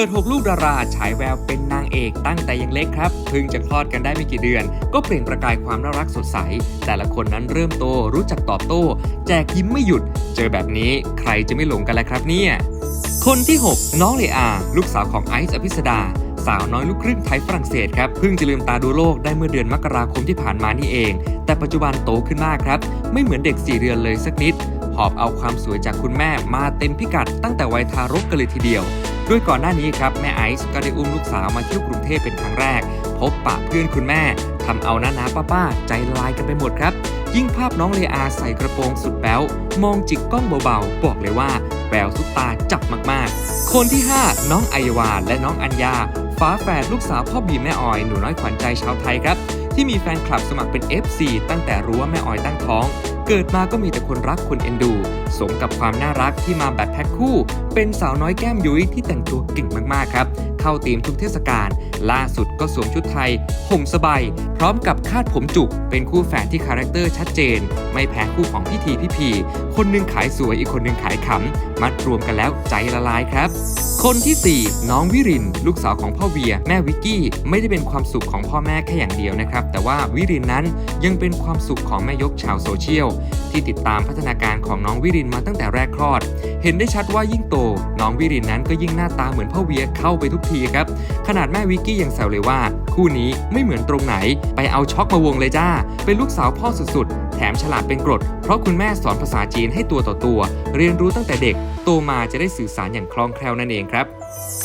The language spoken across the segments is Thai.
ปิด 6 ลูกดาราฉายแววเป็นนางเอกตั้งแต่ยังเล็กครับ เพิ่งจะคลอดกันได้ไม่กี่เดือน ก็เปล่งประกายความน่ารักสดใส แต่ละคนนั้นเริ่มโตรู้จักตอบโต้ แจกยิ้มไม่หยุด เจอแบบนี้ใครจะไม่หลงกันล่ะครับเนี่ย คนที่ 6 น้องเลอาลูกสาวของไอซ์อภิสดาสาวน้อยลูกครึ่งไทยฝรั่งเศสครับเพิ่งจะลืมตาดูโลกได้เมื่อเดือนมกราคมที่ผ่านมานี่เอง แต่ปัจจุบันโตขึ้นมากครับ ไม่เหมือนเด็ก 4 เดือนเลยสักนิดหอบเอาความสวยจากคุณแม่มาเต็มพิกัดตั้งแต่วัยทารกกันเลยทีเดียว โดยก่อนหน้านี้ครับแม่ไอซ์ก็ได้อุ้มลูกสาวมาเที่ยวกรุงเทพเป็นครั้งแรก พบปะเพื่อนคุณแม่ทำเอาน้านาป้าป้าๆใจลายกันไปหมดครับ ยิ่งภาพน้องเลอาใส่กระโปรงสุดแป๊วมองจิกกล้องเบาๆ บอกเลยว่าแววซุปตาจับมากๆ คนที่ 5 น้องไอวาและน้องอัญญาฝาแฝดลูกสาวพ่อบีแม่ออยหนูน้อยขวัญใจชาวไทยครับ ที่มีแฟนคลับสมัครเป็น FC ตั้งแต่รู้ว่าแม่ออยตั้งท้อง เกิดมาก็มีแต่คนรักคนเอ็นดู สมกับความน่ารักที่มาแบบแพ็คคู่ เป็นสาวน้อยแก้มยุ้ยที่แต่งตัวเก่งมากๆครับ เข้าธีมทุกเทศกาลล่าสุดก็สวมชุดไทยห่มสบายพร้อมกับคาดผมจุก เป็นคู่แฝดที่คาแรคเตอร์ชัดเจน ไม่แพ้คู่ของพี่ทีพี่พีคนหนึงขายสวยอีกคนหนึงขายขำ มัดรวมกันแล้วใจละลายครับ คนที่ 4 น้องวิริน ลูกสาวของพ่อเวีย แม่วิกกี้ ไม่ได้เป็นความสุขของพ่อแม่แค่อย่างเดียวนะครับ แต่ว่าวิรินนั้นยังเป็นความสุขของแม่ยกชาวโซเชียลที่ติดตามพัฒนาการของน้องวิรินมาตั้งแต่แรกคลอด เห็นได้ชัดว่ายิ่งโต น้องวิรินนั้นก็ยิ่งหน้าตาเหมือนพ่อเวียเข้าไปทุกทีครับ ขนาดแม่วิกกี้ยังแซวเลยว่า คู่นี้ไม่เหมือนตรงไหน ไปเอาช็อกมาวงเลยจ้า เป็นลูกสาวพ่อสุดๆ แถมฉลาดเป็นกรด เพราะคุณแม่สอนภาษาจีนให้ตัวต่อตัว เรียนรู้ตั้งแต่เด็ก โตมาจะได้สื่อสารอย่างคล่องแคล่วนั่นเองครับ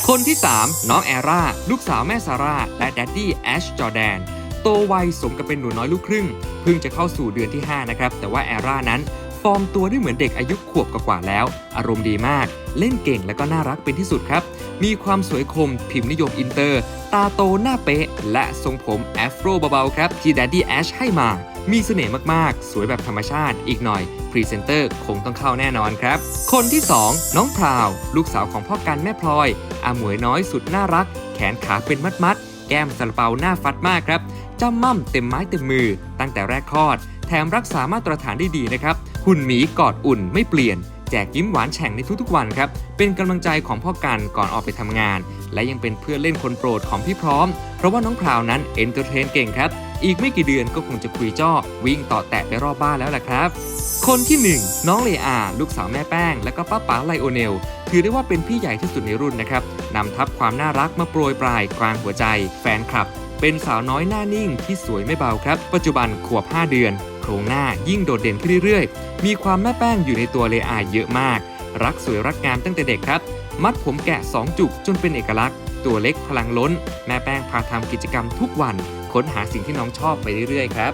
คนที่ 3 น้องแอร่าลูกสาวแม่ซาร่าและแดดดี้แอชจอแดนโตไวสมกับเป็นหนูน้อยลูกครึ่งเพิ่งจะเข้าสู่เดือนที่ 5 นะครับ แต่ว่าแอร่านั้น ฟอร์มตัวได้เหมือนเด็กอายุขวบกว่าแล้ว อารมณ์ดีมาก เล่นเก่งและก็น่ารักเป็นที่สุดครับ มีความสวยคม พิมพ์นิยมอินเตอร์ ตาโตหน้าเป๊ะ และทรงผมแอฟโรเบาๆครับ ที่ Daddy Ash ให้มา มีเสน่ห์มากๆ สวยแบบธรรมชาติอีกหน่อยพรีเซนเตอร์คงต้องเข้าแน่นอนครับ คนที่ 2 น้องพราว ลูกสาวของพ่อกันแม่พลอยอาหมวยน้อยสุดน่ารัก แขนขาเป็นมัดๆแก้มสลเปาหน้าฟัดมากครับจ้ำม่ำเต็มไม้เต็มมือ ตั้งแต่แรกคลอด แถมรักษามาตรฐานได้ดีนะครับ หุ่นหมีกอดอุ่นไม่เปลี่ยน แจกยิ้มหวานแฉ่งในทุกๆวันครับ เป็นกำลังใจของพ่อกันก่อนออกไปทำงาน และยังเป็นเพื่อนเล่นคนโปรดของพี่พร้อม เพราะว่าน้องพราวนั้นเอนเตอร์เทนเก่งครับ อีกไม่กี่เดือนก็คงจะคุยจ้อ วิ่งต่อแตะไปรอบบ้านแล้วล่ะครับ คนที่ 1 น้องเลอาลูกสาวแม่แป้ง และก็ป้าป๋าไลโอเนลถือได้ว่าเป็นพี่ใหญ่ที่สุดในรุ่นนะครับนำทับความน่ารักมาโปรยปลายกลางหัวใจ แฟนคลับ เป็นสาวน้อยหน้านิ่งที่สวยไม่เบาครับ ปัจจุบันขวบ 5 เดือน โครงหน้ายิ่งโดดเด่นขึ้นเรื่อยๆ มีความแม่แป้งอยู่ในตัวเลอาเยอะมาก รักสวยรักงามตั้งแต่เด็กครับ มัดผมแกะ 2 จุกจนเป็นเอกลักษณ์ ตัวเล็กพลังล้น แม่แป้งพาทำกิจกรรมทุกวัน ค้นหาสิ่งที่น้องชอบไปเรื่อยๆ ครับ